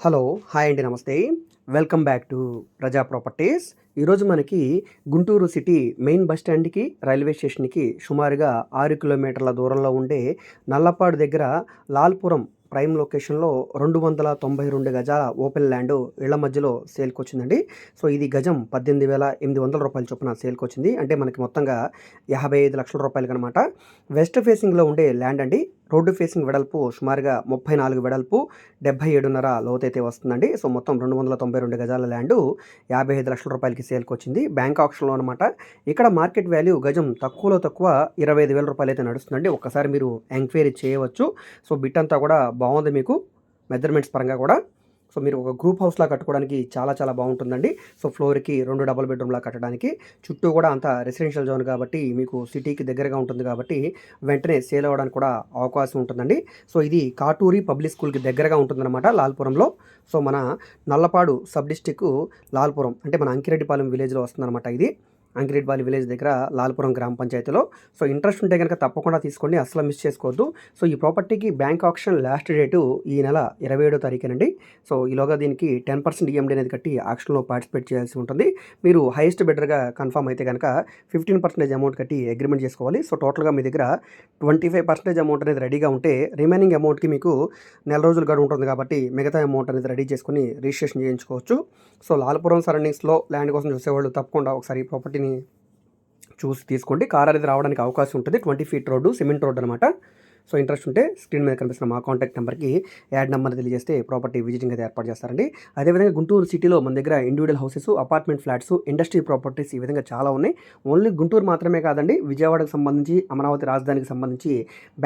Hello hi అండి నమస్తే. Welcome back to Praja properties. ఈరోజు మనకి గుంటూరు సిటీ మెయిన్ బస్ స్టాండ్కి రైల్వే స్టేషన్కి సుమారుగా ఆరు కిలోమీటర్ల దూరంలో ఉండే నల్లపాడు దగ్గర లాల్పురం ప్రైమ్ లొకేషన్లో రెండు వందల తొంభై రెండు గజాల ఓపెన్ ల్యాండ్ ఇళ్ళ మధ్యలో సేల్కి వచ్చిందండి సో ఇది గజం పద్దెనిమిది వేల ఎనిమిది వందల రూపాయల చొప్పున సేల్కి వచ్చింది అంటే మనకి మొత్తంగా యాభై ఐదు లక్షల రూపాయలకి అనమాట వెస్ట్ ఫేసింగ్లో ఉండే ల్యాండ్ అండి. రోడ్డు ఫేసింగ్ వెడల్పు సుమారుగా ముప్పై నాలుగు వెడల్పు డెబ్బై ఏడున్నర లోతైతే వస్తుందండి. సో మొత్తం రెండు వందల తొంభై రెండు గజాల ల్యాండ్ యాభై ఐదు లక్షల రూపాయలకి సేల్కి వచ్చింది బ్యాంక్ ఆప్షన్లో అనమాట ఇక్కడ మార్కెట్ వాల్యూ గజం తక్కువలో తక్కువ ఇరవై ఐదు వేల రూపాయలు అయితే నడుస్తుందండి. ఒకసారి మీరు ఎంక్వైరీ చేయవచ్చు. సో బిట్ అంతా కూడా బాగుంది మీకు. మెజర్మెంట్స్ పరంగా కూడా. సో మీరు ఒక గ్రూప్ హౌస్లా కట్టుకోవడానికి చాలా చాలా బాగుంటుందండి. సో ఫ్లోర్కి రెండు డబుల్ బెడ్రూమ్లా కట్టడానికి. చుట్టూ కూడా అంత రెసిడెన్షియల్ జోన్ కాబట్టి మీకు సిటీకి దగ్గరగా ఉంటుంది కాబట్టి వెంటనే సేల్ అవ్వడానికి కూడా అవకాశం ఉంటుందండి. సో ఇది కాటూరి పబ్లిక్ స్కూల్కి దగ్గరగా ఉంటుందన్నమాట లాల్పురంలో. సో మన నల్లపాడు సబ్ డిస్టిక్ లాల్పురం అంటే మన అంకిరెడ్డిపాలెం విలేజ్లో వస్తుందన్నమాట ఇది. అంకిరెడ్డిపాలెం విలేజ్ దగ్గర లాల్పురం గ్రామ పంచాయతీలో. సో ఇంట్రెస్ట్ ఉంటే కనుక తప్పకుండా తీసుకోండి. అసలు మిస్ చేసుకోవద్దు. సో ఈ ప్రాపర్టీకి బ్యాంక్ ఆప్షన్ లాస్ట్ డేటు ఈ నెల ఇరవై ఏడో తారీఖునండి. సో ఈలోగా దీనికి టెన్ పర్సెంట్ ఈఎండి అనేది కట్టి ఆక్షన్లో పార్టిసిపేట్ చేయాల్సి ఉంటుంది. మీరు హైయెస్ట్ బెటర్గా కన్ఫర్మ్ అయితే కనుక ఫిఫ్టీన్ పర్సెంటేజ్ అమౌంట్ కట్టి అగ్రిమెంట్ చేసుకోవాలి. సో టోటల్గా మీ దగ్గర ట్వంటీ ఫైవ్ పర్సెంటేజ్ అమౌంట్ అనేది రెడీగా ఉంటే రిమైనింగ్ అమౌంట్కి మీకు నెల రోజులు గడువు ఉంటుంది కాబట్టి మిగతా అమౌంట్ అనేది రెడీ చేసుకుని రిజిస్ట్రేషన్ చేయించుకోవచ్చు. సో లాల్పురం సరౌండింగ్స్లో ల్యాండ్ కోసం చూసేవాళ్ళు తప్పకుండా ఒకసారి ప్రాపర్టీని చూసి తీసుకోండి. కార్ అనేది రావడానికి అవకాశం ఉంటుంది. Twenty feet road cement road అనమాట సో ఇంట్రెస్ట్ ఉంటే స్క్రీన్ మీద కనిపిస్తున్న మా కాంటాక్ట్ నెంబర్కి యాడ్ నెంబర్ తెలియజేస్తే ప్రాపర్టీ విజిటింగ్ అయితే ఏర్పాటు చేస్తారండి. అదేవిధంగా గుంటూరు సిటీలో మన దగ్గర individual houses apartment flats industry properties ఈ విధంగా చాలా ఉన్నాయి. ఓన్లీ గుంటూరు మాత్రమే కాదండి విజయవాడకు సంబంధించి అమరావతి రాజధానికి సంబంధించి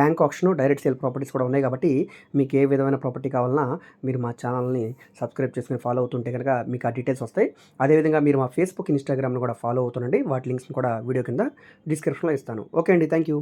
bank option direct sale properties కూడా ఉన్నాయి కాబట్టి మీకు ఏ విధమైన ప్రాపర్టీ కావాలన్నా మీరు మా ఛానల్ని సబ్స్క్రైబ్ చేసుకుని ఫాలో అవుతుంటే కనుక మీకు ఆ డీటెయిల్స్ వస్తాయి. అదేవిధంగా మీరు మా ఫేస్బుక్ ఇన్స్టాగ్రామ్ను కూడా ఫాలో అవుతుండండి. వాటి లింక్స్ని కూడా వీడియో కింద డిస్క్రిప్షన్లో ఇస్తాను. ఓకే అండి థ్యాంక్ యూ